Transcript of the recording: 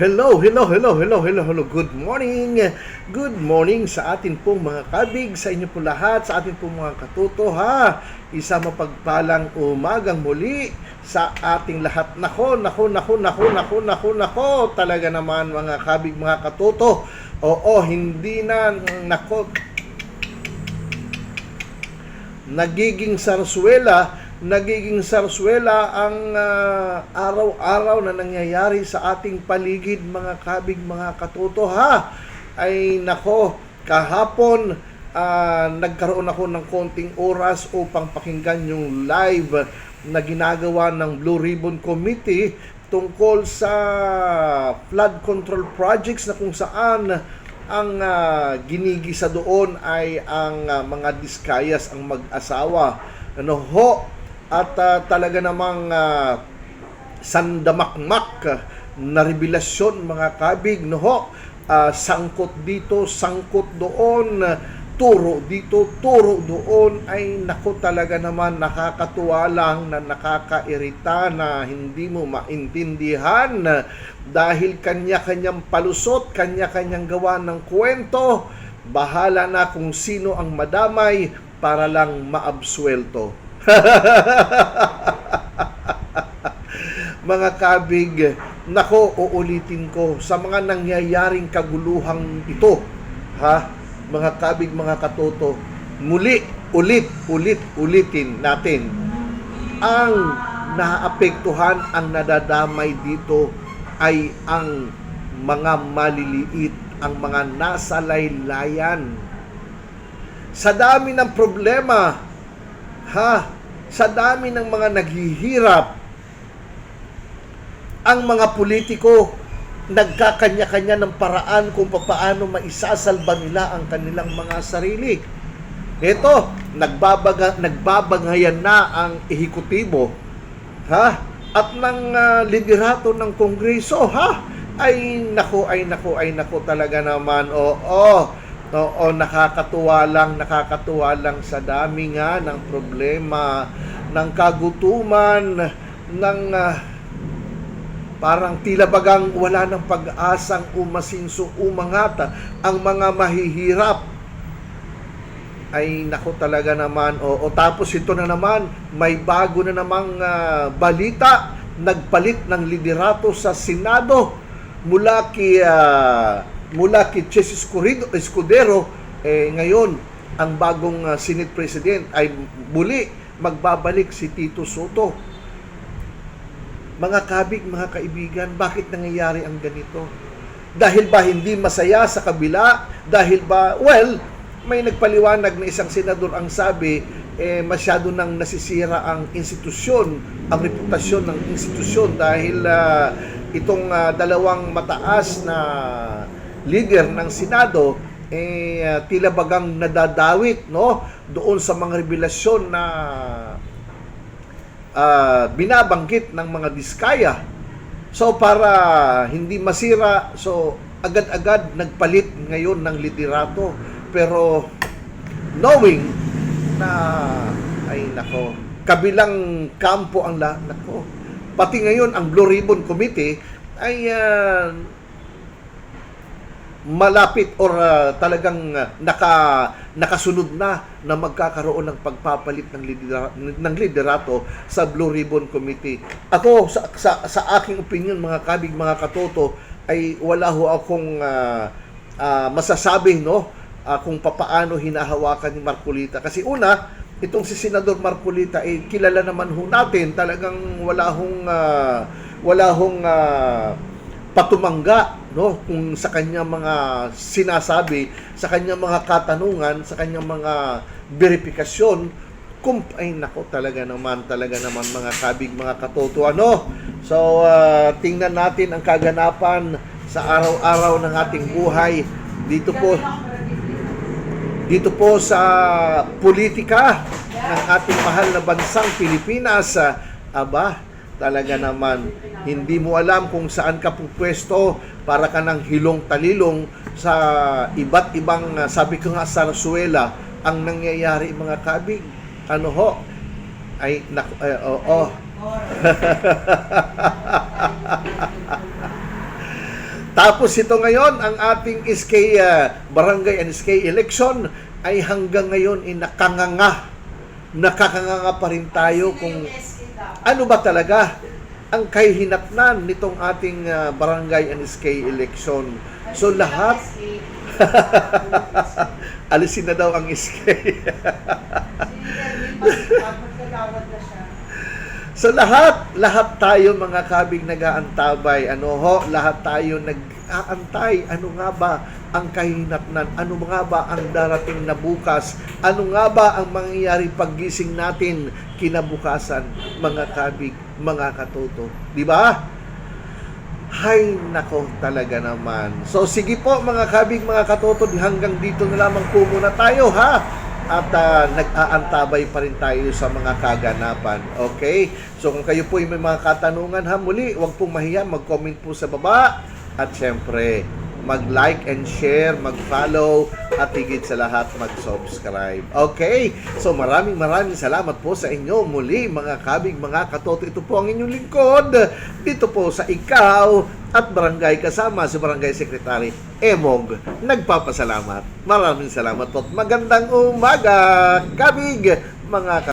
Hello, hello, hello, hello, hello, hello. Good morning. Good morning sa atin pong mga kabig, sa inyo po lahat, sa atin pong mga katuto ha. Isa mapagpalang umagang muli sa ating lahat. Nako, nako, nako, nako, nako, nako, nako. Talaga naman mga kabig, mga katuto. Oo, hindi na, nako, nagiging sarswela nagiging sarswela ang ah, araw-araw na nangyayari sa ating paligid mga kabig mga katuto ay nako kahapon ah, nagkaroon ako ng konting oras upang pakinggan yung live na ginagawa ng Blue Ribbon Committee tungkol sa flood control projects na kung saan ang ah, ginigisa doon ay ang ah, mga diskayas ang mag-asawa. Ano ho? At ah, talaga namang ah, sandamakmak na revelasyon mga kabig no ho. Ah, sangkot dito, sangkot doon, turo dito, turo doon ay nako talaga naman nakakatuwa lang na nakakairita na hindi mo maintindihan dahil kanya-kanyang palusot, kanya-kanyang gawa ng kwento, bahala na kung sino ang madamay para lang maabsuelto. mga kabig, nako uulitin ko sa mga nangyayaring kaguluhang ito, ha? Mga kabig, mga katoto, muli, ulit, ulit, ulitin natin ang naapektuhan, ang nadadamay dito ay ang mga maliliit, ang mga nasa laylayan. Sa dami ng problema, ha? Sa dami ng mga naghihirap, ang mga politiko nagkakanya-kanya ng paraan kung paano maisasalba nila ang kanilang mga sarili. Ito, nagbabaga, nagbabangayan na ang ehekutibo, ha? At ng ah, liderato ng kongreso, ha? Ay nako, ay nako, ay nako talaga naman. Oo. Oo, nakakatuwa lang, nakakatuwa lang sa dami nga ng problema, ng kagutuman, ng ah, parang tila bagang wala ng pag-asang umasinso umangat ang mga mahihirap. Ay nako talaga naman o, tapos ito na naman may bago na namang ah, balita nagpalit ng liderato sa Senado mula kay ah, mula kay Chess Escudero, Escudero eh, ngayon ang bagong ah, Senate President ay muli magbabalik si Tito Soto mga kabig, mga kaibigan, bakit nangyayari ang ganito? Dahil ba hindi masaya sa kabila? Dahil ba, well, may nagpaliwanag na isang senador ang sabi, eh, masyado nang nasisira ang institusyon, ang reputasyon ng institusyon dahil ah, itong ah, dalawang mataas na leader ng Senado eh tila bagang nadadawit no doon sa mga revelasyon na ah, binabanggit ng mga diskaya. So para hindi masira, so agad-agad nagpalit ngayon ng liderato. Pero knowing na ay nako, kabilang kampo ang la, nako. Pati ngayon ang Blue Ribbon Committee ay ah, malapit or ah, talagang ah, naka nakasunod na na magkakaroon ng pagpapalit ng lidera, ng liderato sa Blue Ribbon Committee. Ako sa sa, sa aking opinion mga kabig mga katoto ay wala ho akong ah, ah, masasabi no ah, kung papaano hinahawakan ni Marcolita kasi una itong si Senador Marcolita ay kilala naman ho natin talagang wala hong ah, wala hong ah, patumangga no? Kung sa kanyang mga sinasabi sa kanyang mga katanungan sa kanyang mga verifikasyon kung ay nako talaga naman talaga naman mga kabig mga katoto ano? So ah, tingnan natin ang kaganapan sa araw-araw ng ating buhay. Dito po dito po sa politika ng ating mahal na bansang Pilipinas. Ah, aba talaga naman. Hindi mo alam kung saan ka pupwesto para ka ng hilong talilong sa iba't ibang ah, sabi ko nga sarsuela ang nangyayari mga kabig. Ano ho? Ay nak eh, oo. Tapos ito ngayon, ang ating SK uh, Barangay and SK election ay hanggang ngayon ay nakanganga. Nakakanganga pa rin tayo kung ano ba talaga ang kahihinatnan nitong ating uh, Barangay and SK election. So lahat, alisin na daw ang SK. So lahat, lahat tayo mga kabig nag-aantabay, ano ho, lahat tayo nag-aantay, ano nga ba ang kahinatnan, ano nga ba ang darating na bukas, ano nga ba ang mangyayari paggising natin kinabukasan, mga kabig, mga katoto. Di ba? Hay nako talaga naman. So sige po mga kabig, mga katotod, hanggang dito na lamang po muna tayo ha. At ah, nag-aantabay pa rin tayo sa mga kaganapan. Okay? So kung kayo po ay may mga katanungan ha, muli, huwag pong mahiya, mag-comment po sa baba. At syempre, mag-like and share, mag-follow, at higit sa lahat, mag-subscribe. Okay? So maraming maraming salamat po sa inyo muli, mga kabig, mga katoto. Ito po ang inyong lingkod. Dito po sa Ikaw at Barangay kasama si Barangay Secretary Emog. Nagpapasalamat. Maraming salamat po. Magandang umaga, kabig, mga